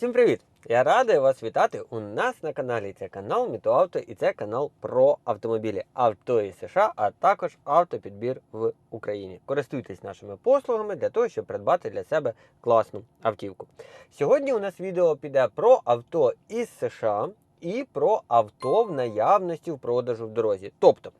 Всім привіт! Я радий вас вітати у нас на каналі. Це канал Мітоавто і це канал про автомобілі авто із США, а також автопідбір в Україні. Користуйтесь нашими послугами для того, щоб придбати для себе класну автівку. Сьогодні у нас відео піде про авто із США і про авто в наявності в продажу в дорозі. Тобто.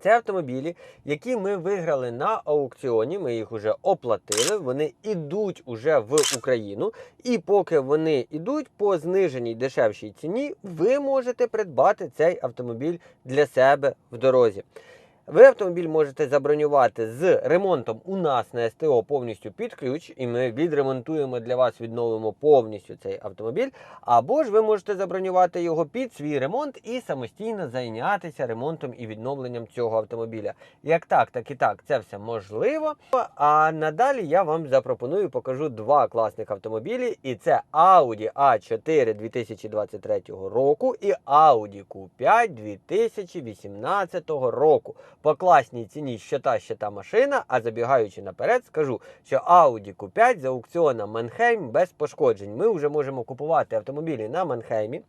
Це автомобілі, які ми виграли на аукціоні. Ми їх вже оплатили. Вони йдуть уже в Україну. І поки вони йдуть по зниженій дешевшій ціні, ви можете придбати цей автомобіль для себе в дорозі. Ви автомобіль можете забронювати з ремонтом у нас на СТО повністю під ключ, і ми відремонтуємо для вас, відновимо повністю цей автомобіль. Або ж ви можете забронювати його під свій ремонт і самостійно зайнятися ремонтом і відновленням цього автомобіля. Як так, так і так, це все можливо. А надалі я вам запропоную покажу два класних автомобілі. І це Audi A4 2023 року і Audi Q5 2018 року по класній ціні що та, ще та машина. А забігаючи наперед, скажу, що Audi Q5 з аукціона Манхейм без пошкоджень. Ми вже можемо купувати автомобілі на Манхеймі.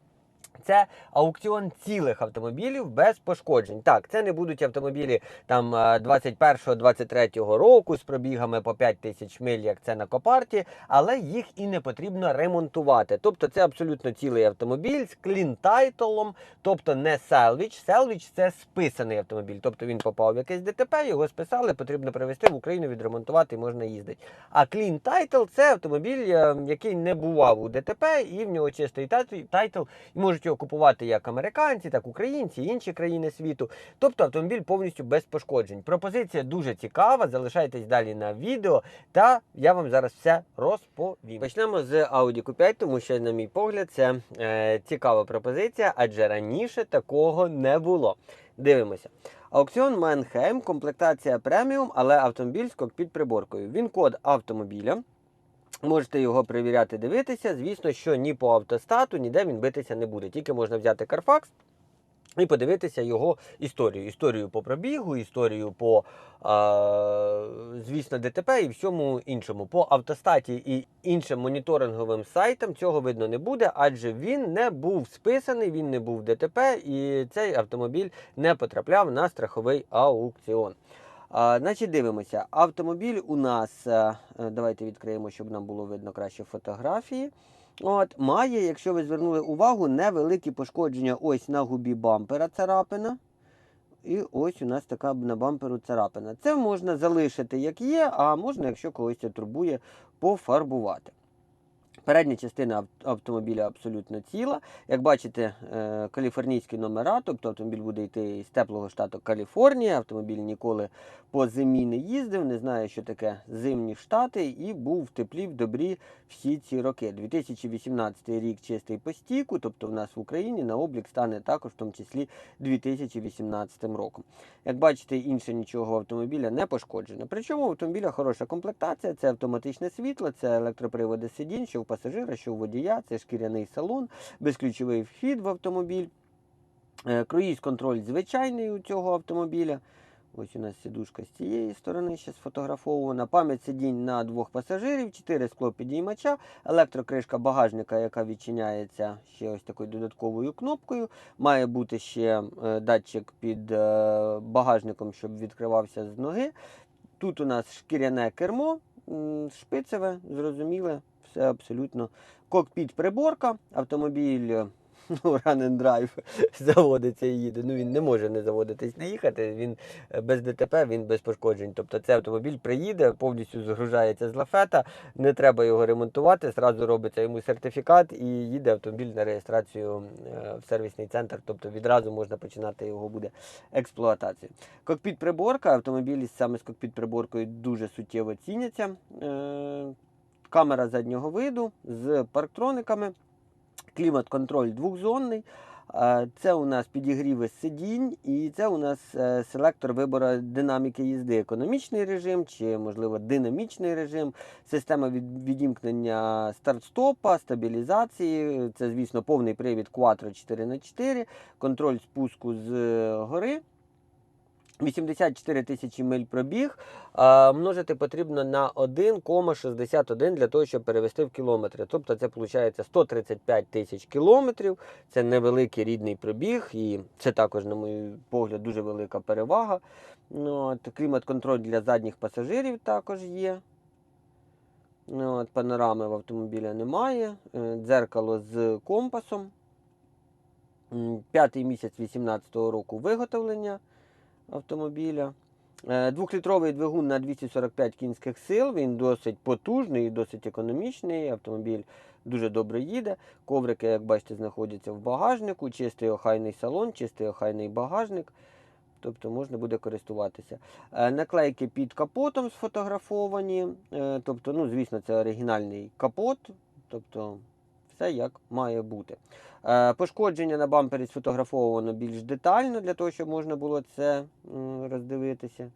Це аукціон цілих автомобілів без пошкоджень. Так, це не будуть автомобілі там 21-23 року з пробігами по 5 тисяч миль, як це на Копарті, але їх і не потрібно ремонтувати. Тобто це абсолютно цілий автомобіль з клін-тайтлом, тобто не селвіч. Селвіч це списаний автомобіль. Тобто він попав в якесь ДТП, його списали, потрібно привезти в Україну, відремонтувати і можна їздити. А клін тайтл це автомобіль, е, який не бував у ДТП, і в нього чистий тайтл, і можуть його купувати як американці, так українці, інші країни світу. Тобто автомобіль повністю без пошкоджень. Пропозиція дуже цікава. Залишайтесь далі на відео, та я вам зараз все розповім. Почнемо з Audi Q5, тому що, на мій погляд, це е, цікава пропозиція, адже раніше такого не було. Дивимося. Аукціон Манхейм, комплектація преміум, але автомобіль з кокпіт приборкою. Він код автомобіля. Можете його перевіряти, дивитися. Звісно, що ні по автостату, ніде він битися не буде. Тільки можна взяти Carfax і подивитися його історію. Історію по пробігу, історію по, а, звісно, ДТП і всьому іншому. По автостаті і іншим моніторинговим сайтам цього видно не буде, адже він не був списаний, він не був ДТП, і цей автомобіль не потрапляв на страховий аукціон. А, Значить, дивимося. Автомобіль у нас, е, е, давайте відкриємо, щоб нам було видно краще фотографії. От, Має, якщо ви звернули увагу, невеликі пошкодження ось на губі бампера царапина. І ось у нас така на бамперу царапина. Це можна залишити як є, а можна, якщо когось це турбує, пофарбувати. Передня частина автомобіля абсолютно ціла. Як бачите, е, каліфорнійські номера, тобто автомобіль буде йти з теплого штату Каліфорнія. Автомобіль ніколи по зимі не їздив, не знає, що таке зимні штати, і був в теплі в добрі всі ці роки. 2018 рік чистий по стійку, тобто в нас в Україні на облік стане також, в тому числі 2018 роком. Як бачите, інше нічого автомобіля не пошкоджено. Причому автомобіля хороша комплектація, це автоматичне світло, це електроприводи сидінь, що в пасажира, що у водія, це шкіряний салон, безключовий вхід в автомобіль. Е, Круїз контроль звичайний у цього автомобіля. Ось у нас сідушка з цієї сторони ще сфотографована. Пам'ять сидінь на двох пасажирів, 4 скло підіймача, електрокришка багажника, яка відчиняється ще ось такою додатковою кнопкою. Має бути ще е, датчик під е, багажником, щоб відкривався з ноги. Тут у нас шкіряне кермо, шпицеве, зрозуміле, все абсолютно. Кокпіт приборка, автомобіль. е, Ну, drive заводиться і їде. Ну він не може не заводитись, не їхати. Він е, без ДТП, він без пошкоджень. Тобто цей автомобіль приїде, повністю згружається з лафета, не треба його ремонтувати. Зразу робиться йому сертифікат і їде автомобіль на реєстрацію е, в сервісний центр. Тобто відразу можна починати його буде експлуатацію. Кокпіт приборка, автомобілі саме з кокпіт приборкою дуже суттєво ціняться. Е, Камера заднього виду з парктрониками. Клімат-контроль двохзонний. Е, Це у нас підігріви сидінь, і це у нас е, селектор вибору динаміки їзди. Економічний режим чи, можливо, динамічний режим, система відімкнення старт-стопа, стабілізації. Це, звісно, повний привід Quattro 4х4, контроль спуску з гори. 84 тисячі миль пробіг. Множити потрібно на 1,61 для того, щоб перевести в кілометри. Тобто це виходить 135 тисяч кілометрів. Це невеликий рідний пробіг, і це також, на мій погляд, дуже велика перевага. Ну, клімат-контроль для задніх пасажирів також є. Ну, от, панорами в автомобіля немає. Е, Дзеркало з компасом. П'ятий місяць 2018 року виготовлення автомобіля. Е, Двохлітровий двигун на 245 кінських сил. Він досить потужний і досить економічний. Автомобіль дуже добре їде. Коврики, як бачите, знаходяться в багажнику. Чистий охайний салон, чистий охайний багажник. Тобто можна буде користуватися. Е, Наклейки під капотом сфотографовані. Е, Тобто, ну, звісно, це оригінальний капот. Тобто, все як має бути. Е, Пошкодження на бампері сфотографовано більш детально, для того, щоб можна було це роздивитися.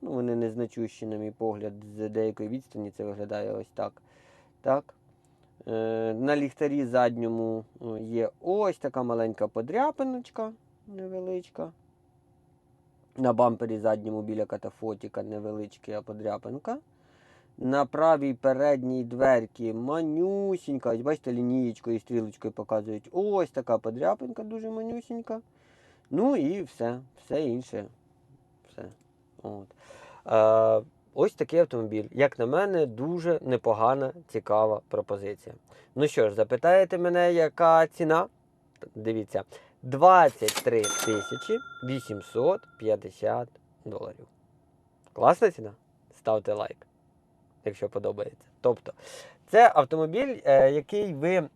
Ну, вони незначущі, на мій погляд, з деякої відстані це виглядає ось так. так. Е, На ліхтарі задньому є ось така маленька подряпиночка невеличка. На бампері задньому біля катафотіка невеличка подряпинка. На правій передній дверці манюсінька. Ось бачите, лінієчкою і стрілочкою показують. Ось така подряпинка, дуже манюсінька. Ну і все. Все інше. Все. От. Е, ось такий автомобіль. Як на мене, дуже непогана, цікава пропозиція. Ну що ж, запитаєте мене, яка ціна? Дивіться, 23 тисячі 850 доларів. Класна ціна? Ставте лайк, якщо подобається. Тобто, це автомобіль, е, який ви.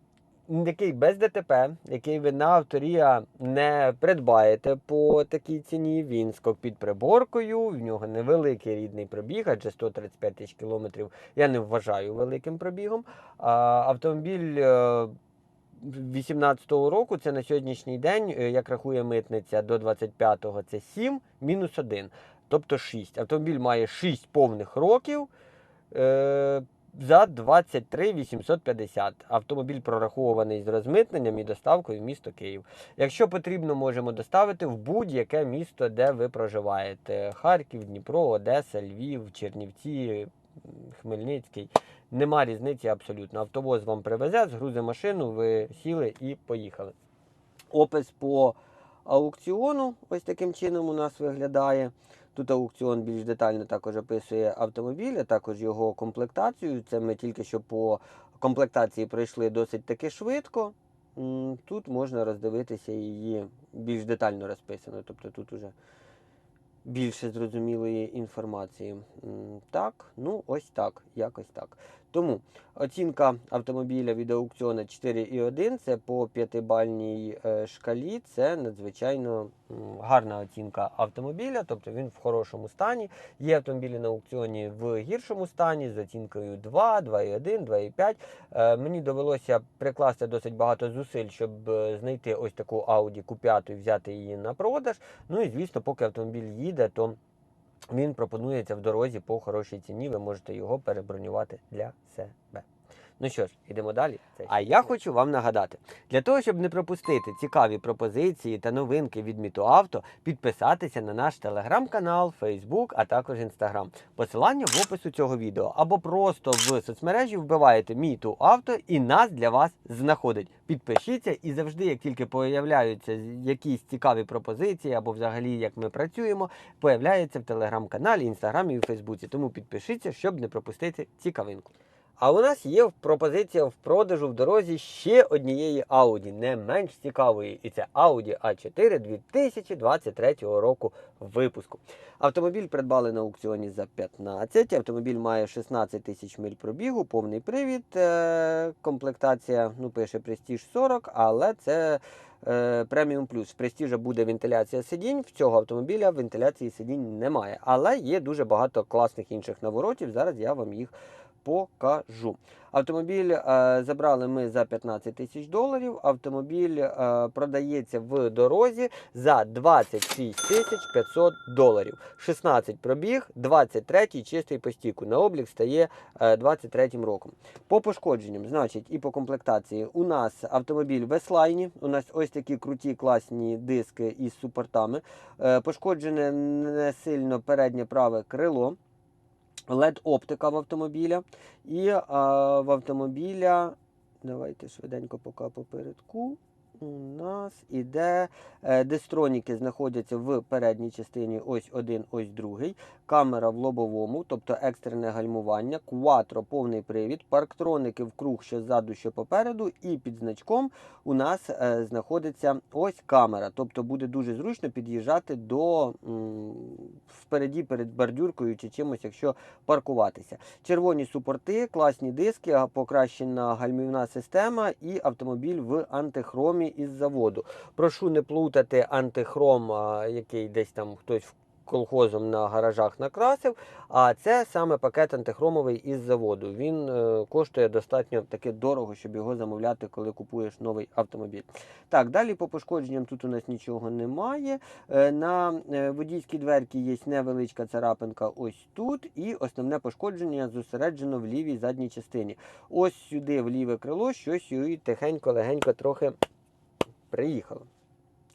Який без ДТП, який ви на авторія не придбаєте по такій ціні. Він з кокпіт приборкою, в нього невеликий рідний пробіг, адже 135 тисяч кілометрів я не вважаю великим пробігом. Автомобіль е, 18-го року це на сьогоднішній день, е, як рахує митниця, до 25-го це 7 мінус 1, тобто 6. Автомобіль має 6 повних років. Е, за 23 850. Автомобіль прорахований з розмитненням і доставкою в місто Київ. Якщо потрібно, можемо доставити в будь-яке місто, де ви проживаєте: Харків, Дніпро, Одеса, Львів, Чернівці, Хмельницький. Нема різниці абсолютно. Автовоз вам привезе, згрузе машину, ви сіли і поїхали. Опис по аукціону ось таким чином у нас виглядає. Тут аукціон більш детально також описує автомобіль, а також його комплектацію. Це ми тільки що по комплектації пройшли досить таки швидко. Тут можна роздивитися її більш детально розписано. Тобто тут уже більше зрозумілої інформації. Так, ну ось так, якось так. Тому оцінка автомобіля від аукціону 4,1 це по п'ятибальній е, шкалі. Це надзвичайно гарна оцінка автомобіля, тобто він в хорошому стані. Є автомобілі на аукціоні в гіршому стані з оцінкою 2, 2,1, 2,5. Е, Мені довелося прикласти досить багато зусиль, щоб е, знайти ось таку Audi Q5 і взяти її на продаж. Ну і звісно, поки автомобіль їде, то він пропонується в дорозі по хорошій ціні. Ви можете його перебронювати для себе. Ну що ж, ідемо далі. А я хочу вам нагадати, для того, щоб не пропустити цікаві пропозиції та новинки від Мітуавто, підписатися на наш телеграм-канал, Фейсбук, а також Інстаграм. Посилання в опису цього відео. Або просто в соцмережі вбиваєте Мітуавто і нас для вас знаходить. Підпишіться і завжди, як тільки появляються якісь цікаві пропозиції, або взагалі як ми працюємо, появляється в телеграм-каналі, інстаграмі і в Фейсбуці. Тому підпишіться, щоб не пропустити цікавинку. А у нас є пропозиція в продажу в дорозі ще однієї Audi, не менш цікавої. І це Audi A4 2023 року випуску. Автомобіль придбали на аукціоні за 15. Автомобіль має 16 тисяч миль пробігу, повний привід. е, Комплектація, ну, пише Prestige 40, але це. е, Преміум плюс в Prestige буде вентиляція сидінь. В цього автомобіля вентиляції сидінь немає. Але є дуже багато класних інших наворотів. Зараз я вам їх покажу. Автомобіль е, забрали ми за 15 тисяч доларів. Автомобіль е, продається в дорозі за 26 тисяч 500 доларів. 16 пробіг, 23 чистий по стіку. На облік стає е, 23 роком. По пошкодженням, значить, і по комплектації, у нас автомобіль в S-Line, у нас ось такі круті класні диски із супортами. Е, Пошкоджене не сильно переднє праве крило. Led оптика в автомобіля. І а, в автомобіля, давайте швиденько поки попередку. У нас іде е, дистроніки знаходяться в передній частині, ось один, ось другий. Камера в лобовому, тобто екстрене гальмування, кватро, повний привід, парктроники в круг, що ззаду, що попереду, і під значком у нас е, знаходиться ось камера. Тобто буде дуже зручно під'їжджати до впереді перед бордюркою чи чимось, якщо паркуватися. Червоні супорти, класні диски, покращена гальмівна система і автомобіль в антихромі із заводу. Прошу не плутати антихром, який десь там хтось колхозом на гаражах накрасив. А це саме пакет антихромовий із заводу. Він е, коштує достатньо таки дорого, щоб його замовляти, коли купуєш новий автомобіль. Так, далі по пошкодженням тут у нас нічого немає. Е, на е, водійській дверці є невеличка царапинка ось тут, і основне пошкодження зосереджено в лівій задній частині. Ось сюди в ліве крило щось і тихенько, легенько трохи приїхало.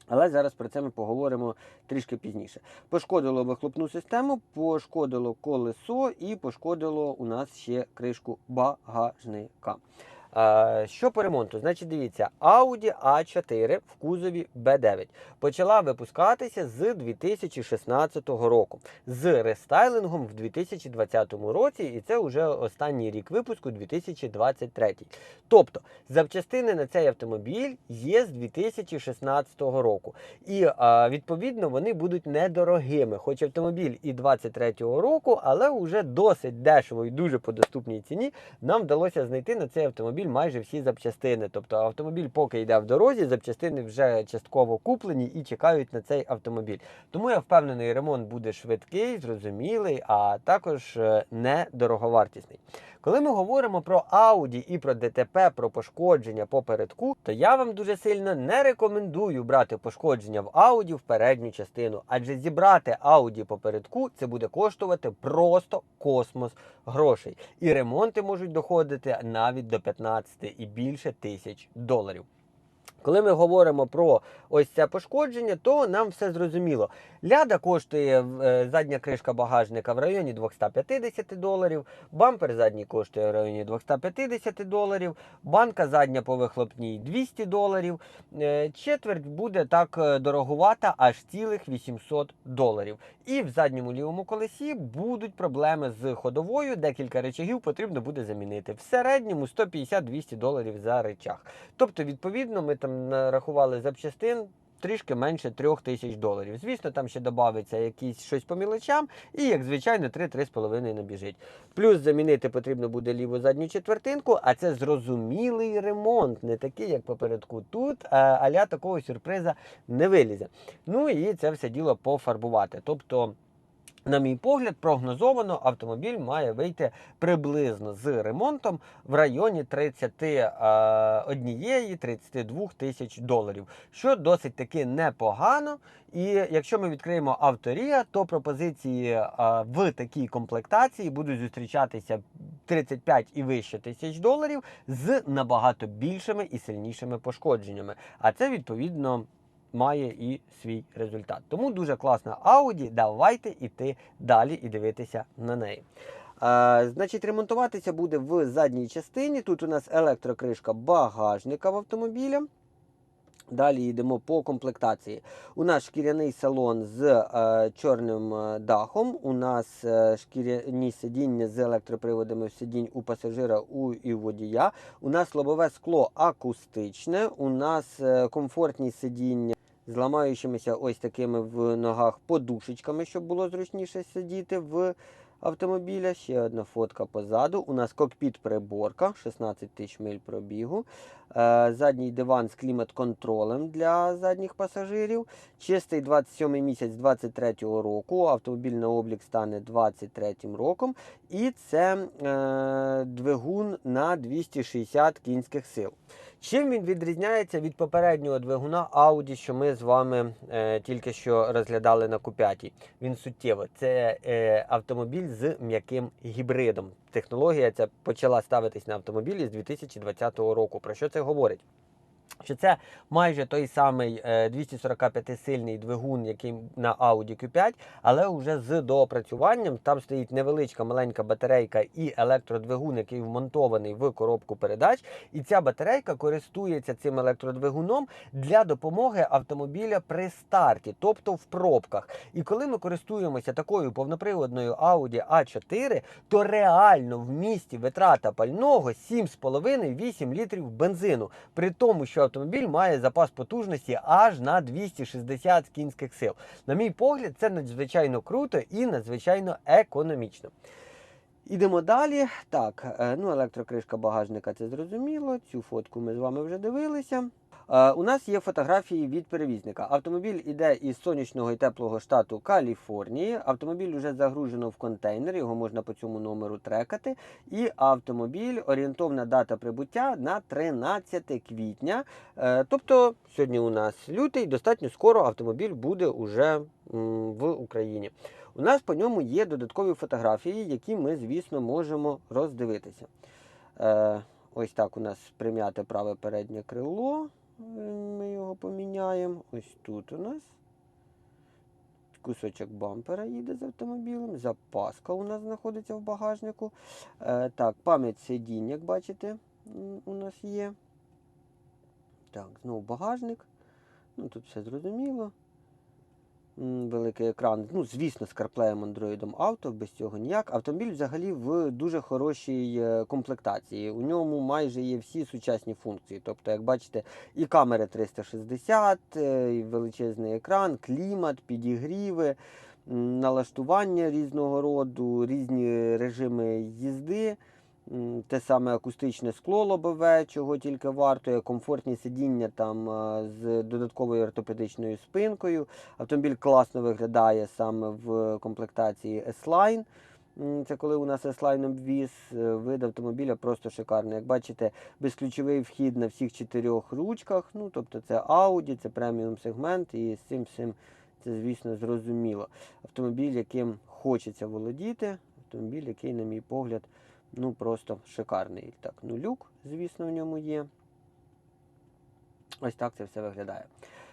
Але зараз про це ми поговоримо трішки пізніше. Пошкодило вихлопну систему, пошкодило колесо і пошкодило у нас ще кришку багажника. Що по ремонту? Значить, дивіться, Audi A4 в кузові B9 почала випускатися з 2016 року з рестайлингом в 2020 році, і це вже останній рік випуску 2023. Тобто запчастини на цей автомобіль є з 2016 року. І відповідно вони будуть недорогими. Хоч автомобіль і 23-го року, але вже досить дешево і дуже по доступній ціні нам вдалося знайти на цей автомобіль майже всі запчастини. Тобто автомобіль, поки йде в дорозі, запчастини вже частково куплені і чекають на цей автомобіль. Тому я впевнений, ремонт буде швидкий, зрозумілий, а також е, недороговартісний. Коли ми говоримо про Audi і про ДТП, про пошкодження попередку, то я вам дуже сильно не рекомендую брати пошкодження в Audi в передню частину, адже зібрати Audi попередку це буде коштувати просто космос грошей. І ремонти можуть доходити навіть до 15 і більше тисяч доларів. Коли ми говоримо про ось це пошкодження, то нам все зрозуміло. Ляда коштує е, задня кришка багажника в районі 250 доларів, бампер задній коштує в районі 250 доларів, банка задня по вихлопній 200 доларів. Е, Четверть буде так е, дорогувата аж цілих 800 доларів. І в задньому лівому колесі будуть проблеми з ходовою, декілька речагів потрібно буде замінити. В середньому 150-200 доларів за речах. Тобто, відповідно, ми там нарахували запчастин. Трішки менше трьох тисяч доларів. Звісно, там ще додається якісь щось по мілочам, і, як звичайно, 3-3,5 набіжить. Плюс замінити потрібно буде ліву задню четвертинку, а це зрозумілий ремонт, не такий, як попередку. Тут а, аля такого сюрприза не вилізе. Ну і це все діло пофарбувати. Тобто. На мій погляд, прогнозовано автомобіль має вийти приблизно з ремонтом в районі 31-32 тисяч доларів, що досить таки непогано. І якщо ми відкриємо авторія, то пропозиції в такій комплектації будуть зустрічатися 35 і вище тисяч доларів з набагато більшими і сильнішими пошкодженнями. А це відповідно має і свій результат. Тому дуже класна Audi. Давайте іти далі і дивитися на неї. А, значить, ремонтуватися буде в задній частині. Тут у нас електрокришка багажника в автомобіля. Далі йдемо по комплектації. У нас шкіряний салон з е, чорним е, дахом. У нас е, шкіряні сидіння з електроприводами сидінь у пасажира у, і водія. У нас лобове скло акустичне. У нас е, комфортні сидіння з ламаючимися ось такими в ногах подушечками, щоб було зручніше сидіти в автомобіля. Ще одна фотка позаду. У нас кокпіт приборка, 16 тисяч миль пробігу. Е, Задній диван з клімат-контролем для задніх пасажирів. Чистий 27 місяць 23 року. Автомобіль на облік стане 23 роком. І це е, двигун на 260 кінських сил. Чим він відрізняється від попереднього двигуна Audi, що ми з вами е, тільки що розглядали на Q5? Він суттєво. Це е, автомобіль з м'яким гібридом. Технологія ця почала ставитись на автомобілі з 2020 року. Про що це говорить? Що це майже той самий е, 245-сильний двигун, який на Audi Q5, але вже з доопрацюванням. Там стоїть невеличка маленька батарейка і електродвигун, який вмонтований в коробку передач. І ця батарейка користується цим електродвигуном для допомоги автомобіля при старті, тобто в пробках. І коли ми користуємося такою повноприводною Audi A4, то реально в місті витрата пального 7,5-8 літрів бензину. При тому, що автомобіль має запас потужності аж на 260 кінських сил. На мій погляд, це надзвичайно круто і надзвичайно економічно. Ідемо далі. Так, е, ну електрокришка багажника, це зрозуміло. Цю фотку ми з вами вже дивилися. Е, У нас є фотографії від перевізника. Автомобіль іде із сонячного і теплого штату Каліфорнії. Автомобіль вже загружено в контейнер, його можна по цьому номеру трекати. І автомобіль орієнтовна дата прибуття на 13 квітня. Е, Тобто сьогодні у нас лютий, достатньо скоро автомобіль буде уже в Україні. У нас по ньому є додаткові фотографії, які ми, звісно, можемо роздивитися. Е, ось так у нас прим'яте праве переднє крило. Ми його поміняємо. Ось тут у нас. Кусочок бампера їде з автомобілем. Запаска у нас знаходиться в багажнику. Е, так, пам'ять сидінь, як бачите, у нас є. Так, знову багажник. Ну, тут все зрозуміло. Великий екран. Ну, звісно, з CarPlay Android Auto, без цього ніяк. Автомобіль взагалі в дуже хорошій е, комплектації. У ньому майже є всі сучасні функції. Тобто, як бачите, і камери 360, е, і величезний екран, клімат, підігріви, налаштування різного роду, різні режими їзди. Те саме акустичне скло лобове, чого тільки вартує, комфортні сидіння там з додатковою ортопедичною спинкою. Автомобіль класно виглядає саме в комплектації S-Line. Це коли у нас S-Line обвіз, е, вид автомобіля просто шикарний. Як бачите, безключовий вхід на всіх чотирьох ручках. Ну, тобто це Audi, це преміум сегмент, і з цим всім це, звісно, зрозуміло. Автомобіль, яким хочеться володіти, автомобіль, який, на мій погляд, ну просто шикарний. Так, ну люк, звісно, в ньому є. Ось так це все виглядає.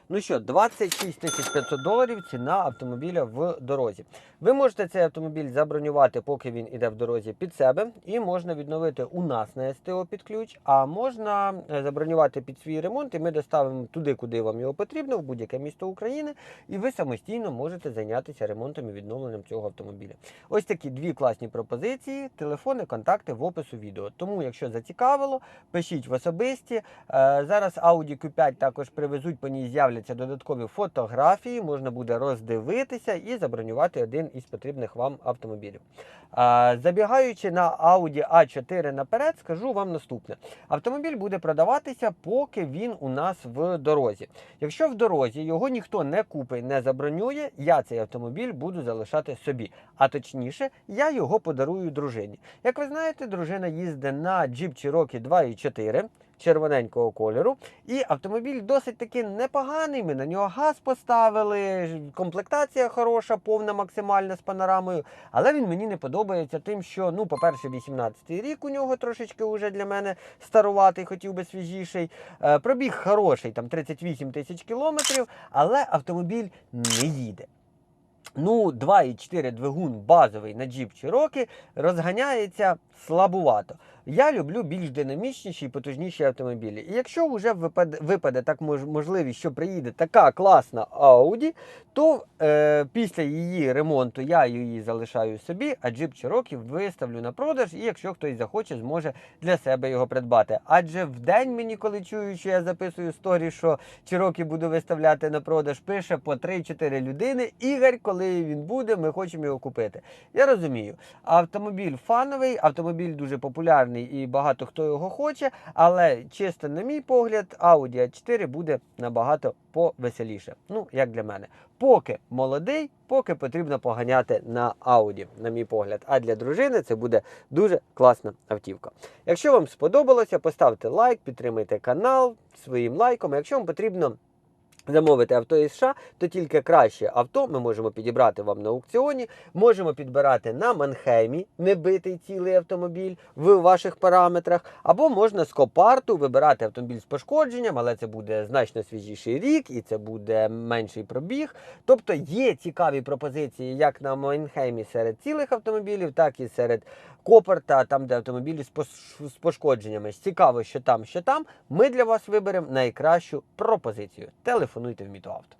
Ну що, 26 тисяч 500 доларів ціна автомобіля в дорозі. Ви можете цей автомобіль забронювати, поки він іде в дорозі під себе, і можна відновити у нас на СТО під ключ, а можна е, забронювати під свій ремонт, і ми доставимо туди, куди вам його потрібно, в будь-яке місто України, і ви самостійно можете зайнятися ремонтом і відновленням цього автомобіля. Ось такі дві класні пропозиції, телефони, контакти в опису відео. Тому, якщо зацікавило, пишіть в особисті. Е, Зараз Audi Q5 також привезуть, по ній з'являться додаткові фотографії, можна буде роздивитися і забронювати один із потрібних вам автомобілів. Забігаючи на Audi A4 наперед, скажу вам наступне: автомобіль буде продаватися, поки він у нас в дорозі. Якщо в дорозі його ніхто не купить, не забронює, я цей автомобіль буду залишати собі. А точніше, я його подарую дружині. Як ви знаєте, дружина їздить на Jeep Cherokee 2.4 червоненького кольору. І автомобіль досить таки непоганий. Ми на нього газ поставили, комплектація хороша, повна максимальна з панорамою. Але він мені не подобається тим, що, ну, по-перше, 18-й рік у нього трошечки вже для мене старуватий, хотів би свіжіший. Е, Пробіг хороший, там 38 тисяч кілометрів, але автомобіль не їде. Ну, 2,4 двигун базовий на джіп Cherokee розганяється слабувато. Я люблю більш динамічніші і потужніші автомобілі. І якщо вже випаде, випаде так мож, можливість, що приїде така класна Audi, то е, після її ремонту я її залишаю собі, а джип Cherokee виставлю на продаж, і якщо хтось захоче, зможе для себе його придбати. Адже в день мені, коли чую, що я записую сторі, що Cherokee буду виставляти на продаж, пише по 3-4 людини. Ігор, коли він буде, ми хочемо його купити. Я розумію, автомобіль фановий, автомобіль дуже популярний і багато хто його хоче, але чисто, на мій погляд, Audi A4 буде набагато повеселіше. Ну, як для мене. Поки молодий, поки потрібно поганяти на Ауді, на мій погляд. А для дружини це буде дуже класна автівка. Якщо вам сподобалося, поставте лайк, підтримайте канал своїм лайком. Якщо вам потрібно замовити авто із США, то тільки краще авто ми можемо підібрати вам на аукціоні. Можемо підбирати на Манхеймі, небитий цілий автомобіль в ваших параметрах. Або можна з копарту вибирати автомобіль з пошкодженням, але це буде значно свіжіший рік і це буде менший пробіг. Тобто є цікаві пропозиції як на Манхеймі серед цілих автомобілів, так і серед Копарта, там, де автомобілі з пошкодженнями. Цікаво, що там, що там. Ми для вас виберемо найкращу пропозицію. Телефонуйте в Мітоавто.